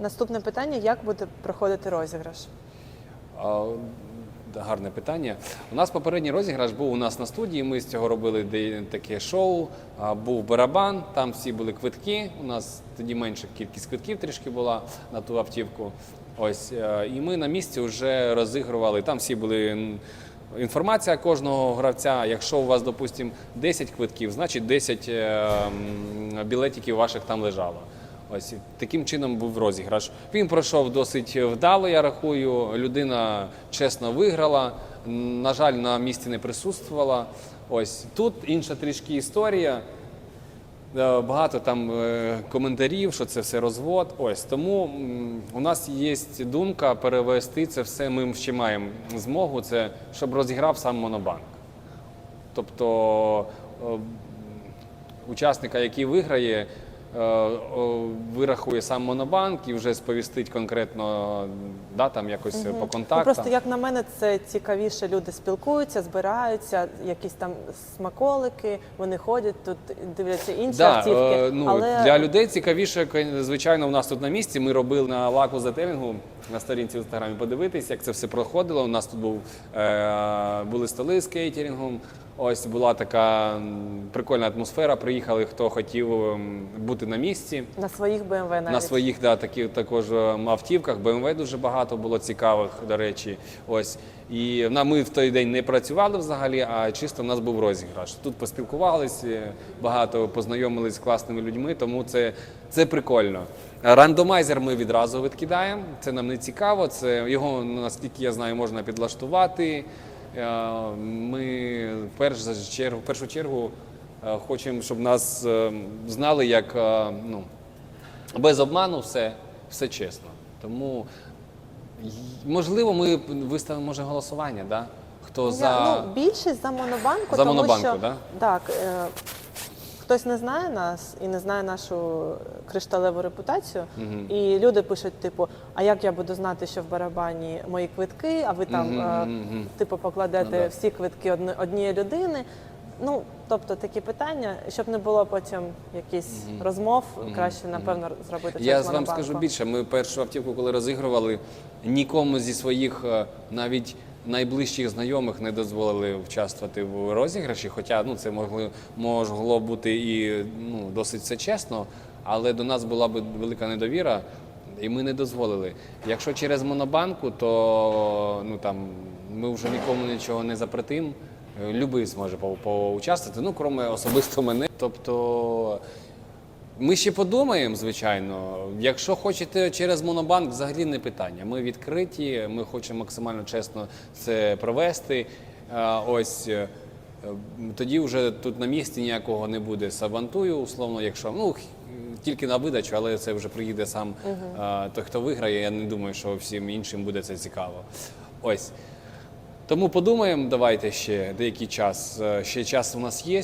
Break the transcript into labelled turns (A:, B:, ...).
A: Наступне питання: як буде проходити розіграш?
B: А, Гарне питання. У нас попередній розіграш був у нас на студії. Ми з цього робили таке шоу. Був барабан, там всі були квитки. У нас тоді менша кількість квитків трішки була на ту автівку. Ось е, і ми на місці вже розігрували. Там всі були інформація кожного гравця. Якщо у вас, допустимо, 10 квитків, значить 10 е, білетиків ваших там лежало. Ось таким чином був розіграш. Він пройшов досить вдало, я рахую. Людина чесно виграла. На жаль, на місці не присутствувала. Ось тут інша трішки історія. Е, Багато там е, коментарів, що це все розвод. Ось тому у нас є думка перевести це все. Ми ще маємо змогу, це щоб розіграв сам Монобанк. Тобто е, учасника, який виграє, вирахує сам Монобанк і вже сповістить конкретно да, там якось по
A: Ну, просто як на мене, це цікавіше. Люди спілкуються, збираються, якісь там смаколики. Вони ходять тут, дивляться інші
B: Да,
A: автівки.
B: е, ну,
A: але
B: Для людей цікавіше, звичайно, у нас тут на місці. Ми робили на лаку зателінгу на сторінці в інстаграмі. Подивитись, як це все проходило. У нас тут був, е, були столи з кейтерінгом. Ось була така прикольна атмосфера. Приїхали, хто хотів ем, бути на місці.
A: на своїх BMW навіть.
B: На своїх да, такі, також ем, автівках. BMW дуже багато було цікавих, до речі. Ось. І на, ми в той день не працювали взагалі, а чисто в нас був розіграш. Тут поспілкувалися, багато познайомились з класними людьми, тому це, це прикольно. Рандомайзер ми відразу відкидаємо. Це нам не цікаво. Це його, наскільки я знаю, можна підлаштувати. Е, Ми в першу чергу, в першу чергу е, хочемо, щоб нас е, знали як ну, без обману все, все чесно. Тому можливо, ми виставимо може голосування, да? хто
A: Я,
B: за.
A: ну, більшість за монобанку,
B: За
A: тому
B: Монобанку,
A: що
B: да?
A: так, е, хтось не знає нас і не знає нашу кришталеву репутацію. І люди пишуть, типу, а як я буду знати, що в барабані мої квитки, а ви там
B: Мгм,
A: е,
B: мгм, мгм.
A: типу покладете
B: Ну, да.
A: всі квитки одни, однієї людини. Ну, тобто такі питання, щоб не було потім якісь розмов, краще, напевно, зробити
B: Я
A: через
B: з вам
A: Монобанку.
B: скажу більше. Ми першу автівку, коли розігрували, нікому зі своїх е, навіть найближчих знайомих не дозволили участвувати в розіграші. Хоча ну це могли могло бути і ну досить все чесно, але до нас була б велика недовіра. І ми не дозволили. Якщо через монобанку, то ну там ми вже нікому нічого не запретимо. Любий зможе по- поучаствувати, ну крім особисто мене. Тобто ми ще подумаємо, звичайно. Якщо хочете через монобанк, взагалі не питання. Ми відкриті, ми хочемо максимально чесно це провести. Ось е, тоді вже тут на місці ніякого не буде сабантую, условно, якщо ну тільки на видачу, але це вже приїде сам е, той, хто виграє. Я не думаю, що всім іншим буде це цікаво. Ось. Тому подумаємо, давайте ще деякий час. Е, Ще час у нас є.